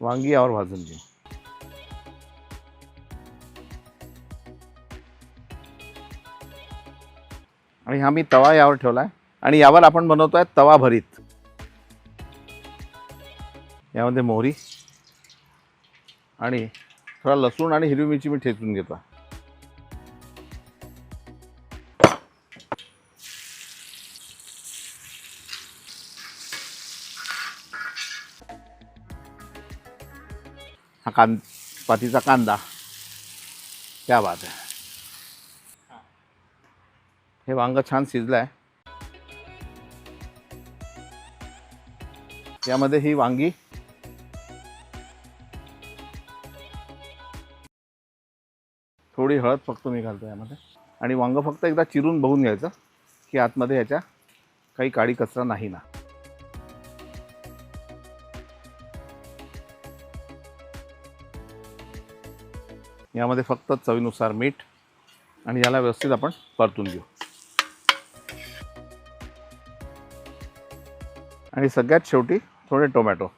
वांगी यावर भाजून घेऊ आणि हा मी तवा यावर ठेवला आहे आणि यावर आपण बनवतोय तवा भरीत. यामध्ये मोहरी. आणि थोडा लसूण आणि हिरवी मिरची मी ठेचून घेतो हा कां पातीचा कांदा. त्या बात आहे हे वांग छान शिजलं आहे यामध्ये ही वांगी. थोडी हळद फक्त मी घालतो यामध्ये. आणि वांग फक्त एकदा चिरून बघून घ्यायचं की आतमध्ये ह्याच्या काही काळी कचरा नाही ना. यामध्ये फक्त चवीनुसार मीठ आणि याला व्यवस्थित आपण परतून घेऊ. आणि सगळ्यात शेवटी थोडे टोमॅटो.